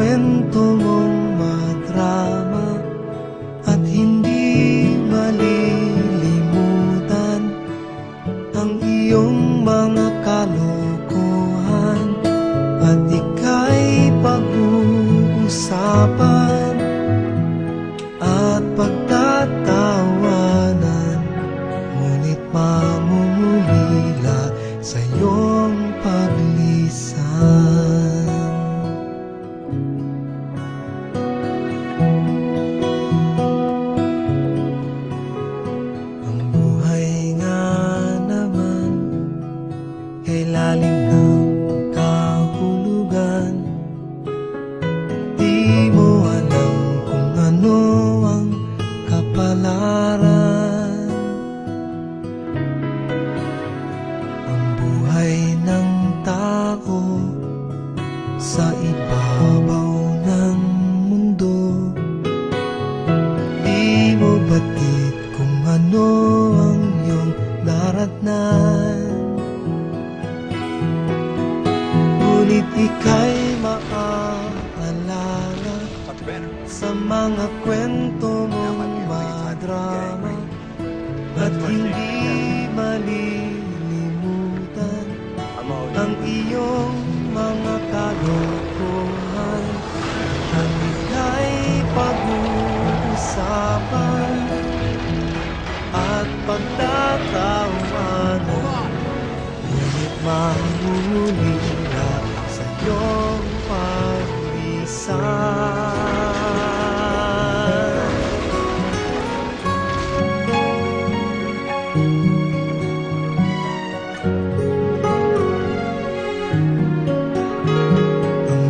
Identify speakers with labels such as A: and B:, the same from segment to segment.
A: kwento mong madrama At hindi malilimutan Ang iyong mga kalokohan At ika'y pag-uusapan At pagtatawanan. Ngunit mamumulila Di alam kung ano ang kapalaran. Ang buhay ng tao Sa ibabaw ng mundo. Di mo batid kung ano daratnan Ngunit ika'y mga kwento Ang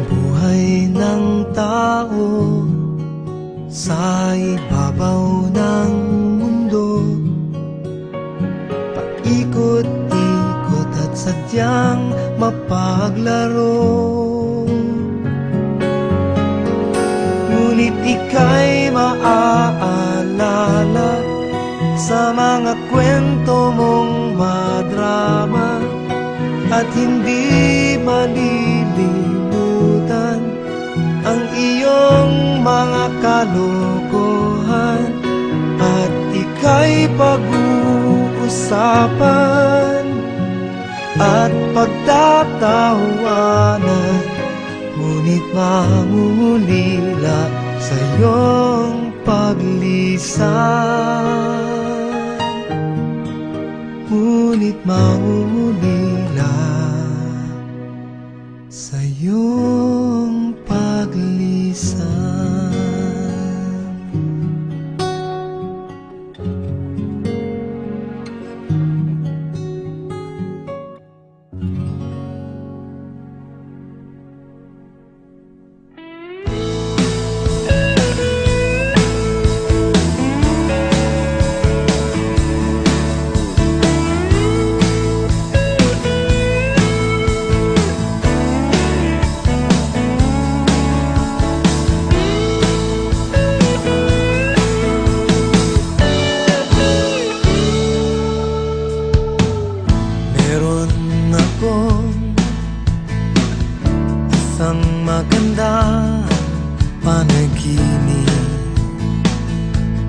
A: buhay ng tao sa ibabaw ng mundo. Paikot-ikot at sadyang mapaglaro. Ngunit ika'y Sa mga kwento mong madrama At hindi malilimutan Ang iyong mga kalokohan At ika'y pag-uusapan At pagtatawanan. Ngunit mamumulila sa iyong paglisan Ngunit mamumulila sa iyong paglisan isang magandang panaginip.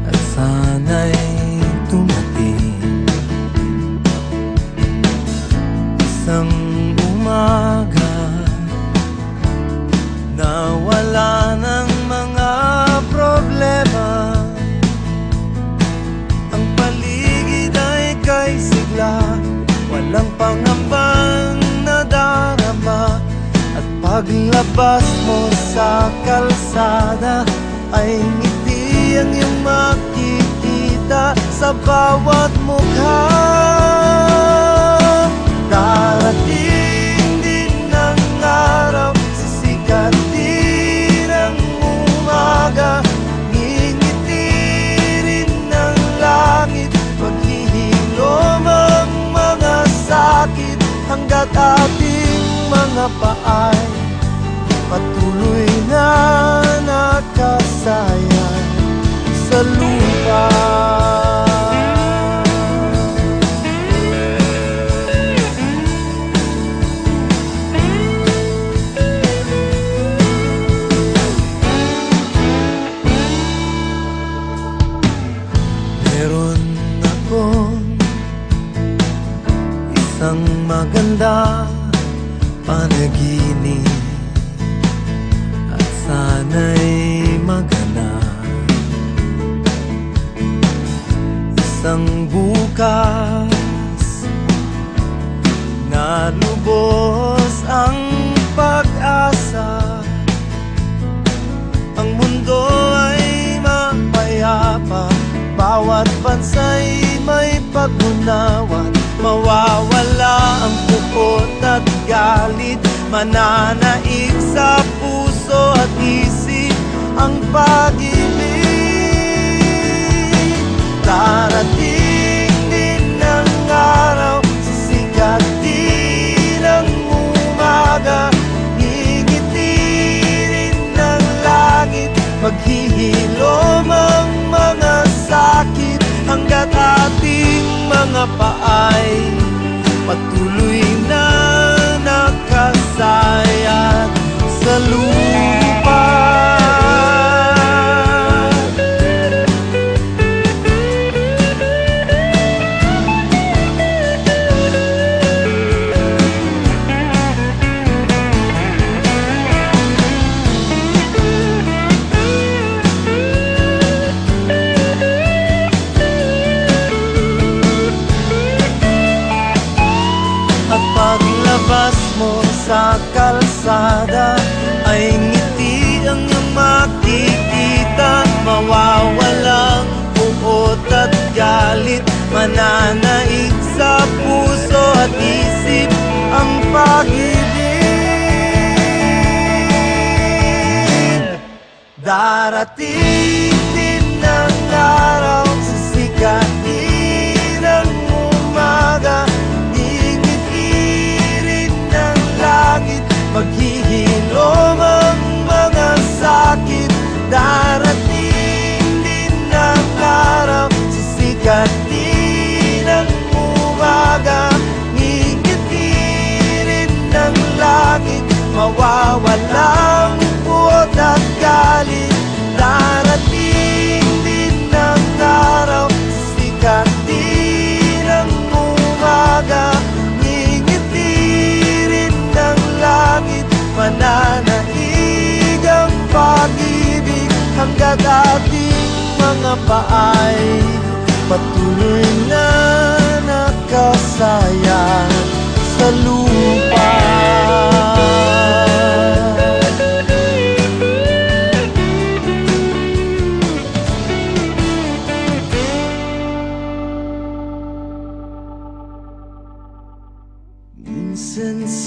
A: At sana'y tumating. Isang umaga na wala ng mga problema. Ang paligid ay kay sigla Walang pangambang paglabas mo sa kalsada Ay ngiti ang iyong makikita Sa bawat mukha bukas Na ang pag-asa. Ang mundo ay mapayapa. Bawat bansa'y may pag-unawa Mawawala ang pukot at galit. Mananaig sa puso at isip Ang pag-ibig mga paay kalsada Ay ngiti ang iyong makikita Mawawalang puot at galit Mananaig sa puso at isip Ang pag-ibig. Darating Mawawalang puot at galit. Darating din ang araw Sikat din ang umaga. Ngingitirin ng langit Mananaig ang pag-ibig. Hanggat ating mga paay Patuloy na nakasayang sa lupa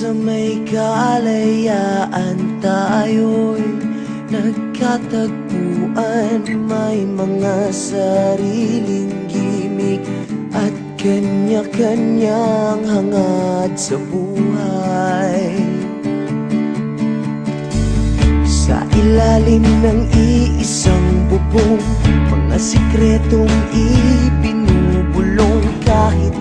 A: sa may kalayaan tayo'y nagkatagpuan. May mga sariling gimmick at kanya-kanyang hangad sa buhay. Sa ilalim ng iisang bubong Mga sikretong ibinubulong Kahit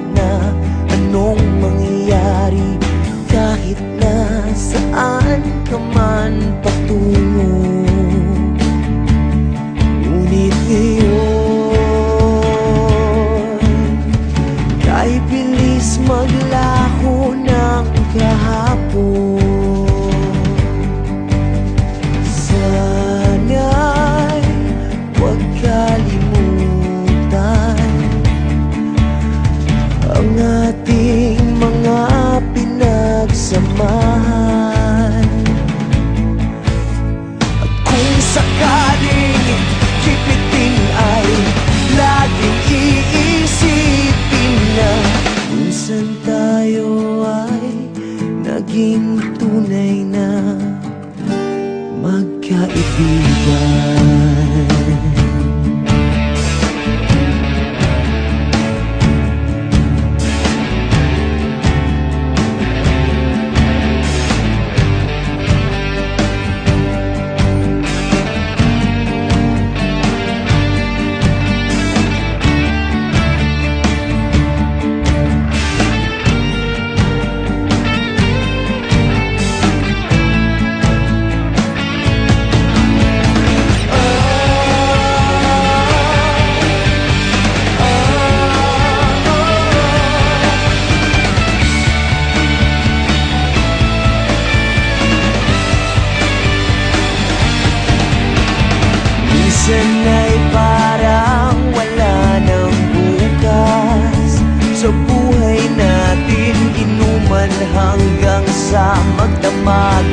A: naman hanggang sa magdamag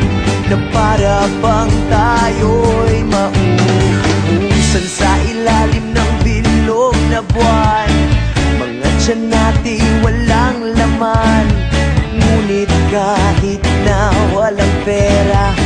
A: Na para bang tayo'y mauusan sa ilalim ng bilog na buwan. Mga tiyan natin walang laman Ngunit kahit na walang pera